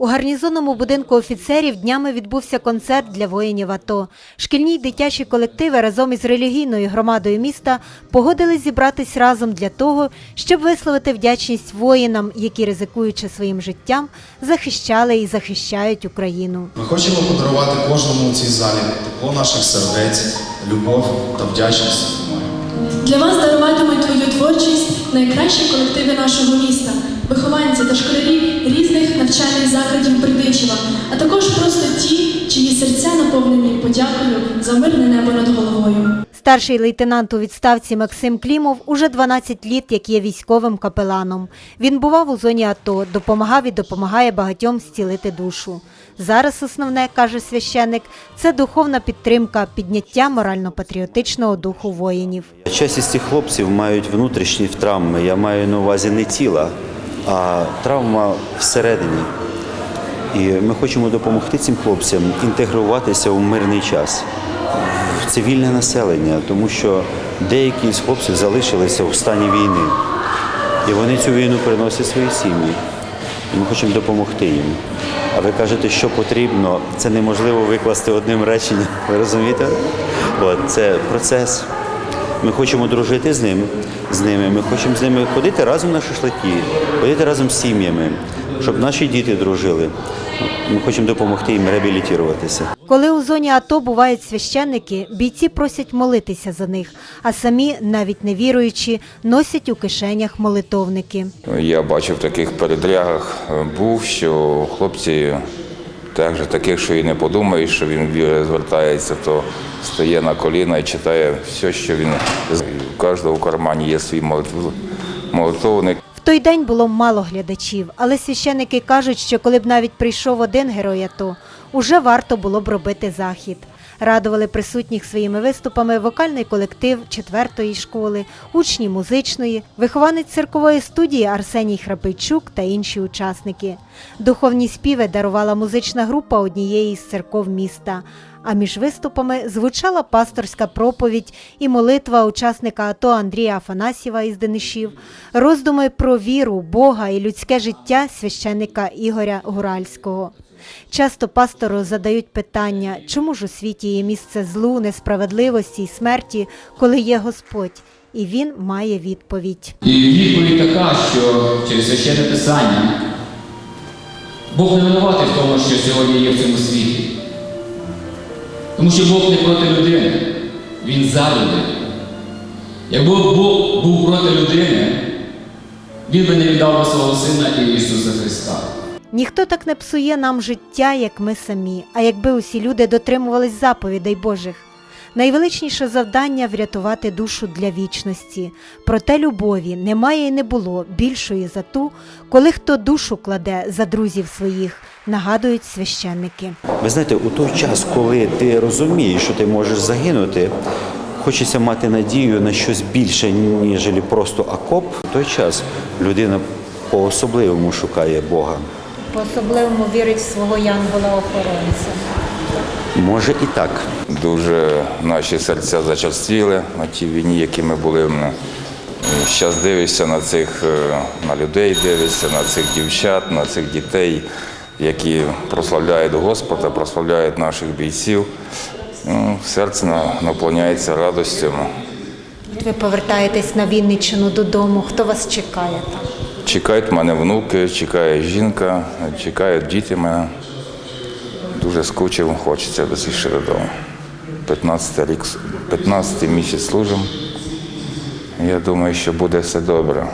У гарнізонному будинку офіцерів днями відбувся концерт для воїнів АТО. Шкільні й дитячі колективи разом із релігійною громадою міста погодились зібратись разом для того, щоб висловити вдячність воїнам, які, ризикуючи своїм життям, захищали і захищають Україну. Ми хочемо подарувати кожному у цій залі тепло наших сердець, любов та вдячність. Для вас даруватимуть твою творчість найкращі колективи нашого міста, вихованці та школярі різних навчальних закладів Бердичева, а також просто ті, чиї серця наповнені подякою за мирне небо над головою. Старший лейтенант у відставці Максим Клімов уже 12 літ, як є військовим капеланом. Він бував у зоні АТО, допомагав і допомагає багатьом зцілити душу. Зараз основне, каже священник, це духовна підтримка, підняття морально-патріотичного духу воїнів. Частість цих хлопців мають внутрішні травми. Я маю на увазі не тіла, а травма всередині. І ми хочемо допомогти цим хлопцям інтегруватися у мирний час цивільне населення, тому що деякі з хлопців залишилися в стані війни. І вони цю війну приносять свої сім'ї. І ми хочемо допомогти їм. А ви кажете, що потрібно, це неможливо викласти одним реченням. Ви розумієте? От, це процес. Ми хочемо дружити з ним, з ними. Ми хочемо з ними ходити разом на шашлики, ходити разом з сім'ями, щоб наші діти дружили. Ми хочемо допомогти їм реабілітуватися. Коли у зоні АТО бувають священники, бійці просять молитися за них, а самі, навіть не віруючи, носять у кишенях молитовники. Я бачив в таких передрягах, е, був, що хлопці, так же таких, що і не подумаєш, що він віри звертається, то стає на коліна і читає все, що він з- у кожного в кармані є свій молитв- молитовник. Той день було мало глядачів, але священники кажуть, що коли б навіть прийшов один герой АТО, уже варто було б робити захід. Радували присутніх своїми виступами вокальний колектив четвертої школи, учні музичної, вихованець циркової студії Арсеній Храпийчук та інші учасники. Духовні співи дарувала музична група однієї з церков міста. А між виступами звучала пасторська проповідь і молитва учасника АТО Андрія Афанасьєва із Денишів, роздуми про віру, Бога і людське життя священника Ігоря Гуральського. Часто пастору задають питання, чому ж у світі є місце злу, несправедливості і смерті, коли є Господь, і він має відповідь. І відповідь така, що через священне писання Бог не винуватий в тому, що сьогодні є в цьому світі. Тому що Бог не проти людини, Він за людину. Якби Бог був проти людини, Він би не віддав свого Сина і Ісуса Христа. Ніхто так не псує нам життя, як ми самі, а якби усі люди дотримувались заповідей Божих. Найвеличніше завдання врятувати душу для вічності. Проте любові немає і не було більшої за ту, коли хто душу кладе за друзів своїх, нагадують священники. Ви знаєте, у той час, коли ти розумієш, що ти можеш загинути, хочеться мати надію на щось більше, ніж просто окоп. В той час людина по-особливому шукає Бога. По-особливому вірить в свого янгола-охоронця. Може і так. Дуже наші серця зачерствіли на тій війні, які ми були. Зараз дивишся на цих е, на людей, дивишся на цих дівчат, на цих дітей, які прославляють Господа, прославляють наших бійців. Ну, серце на- наповняється радостю. Ви повертаєтесь на Вінниччину додому. Хто вас чекає там? Чекають мене внуки, чекає жінка, чекають діти мене. Дуже скучив, хочеться більше додому. 15 рік, 15 місяць служимо. Я думаю, що буде все добре.